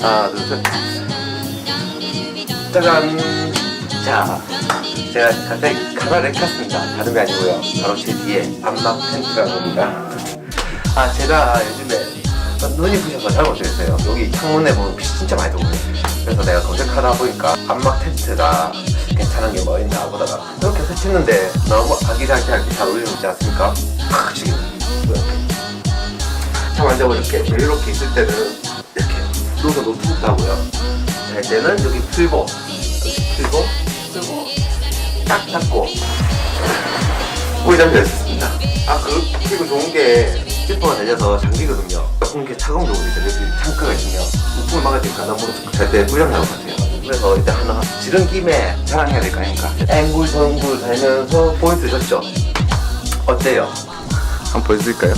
하나, 둘, 셋. 짜잔. 자, 제가 갑자기 카메라를 켰습니다. 게 아니고요. 바로 제 뒤에 암막 텐트라고 합니다. 아, 제가 요즘에 눈이 부셔서 잘 못되겠어요. 여기 창문에 보면 빛이 진짜 많이 들어오거든요. 그래서 내가 검색하다 보니까 암막 텐트가 괜찮은 게 뭐 있나 보다가 이렇게 설치했는데 너무 아기자기하게 잘 어울리고 있지 않습니까? 팍 지금 차 만져보실게 이렇게 있을 때는 노트북도 하고요. 잘 때는 여기 풀고 여기 풀고 풀고 딱 닫고. 꼬리 잠겨 있습니다. 아 그 그리고 좋은 게 지퍼가 달려서 잠기거든요. 조금 게 차가운 경우도 있어요 여기 창가가 있으면 우풍을 막을 테니까 너무 잘때 꿀잠 나올 것 같아요. 그래서 이제 하나 지른 김에 자랑해야 될 거 아닙니까? 앵굴 정굴 달면서 포인트 줬죠? 어때요? 한번 보여드릴까요?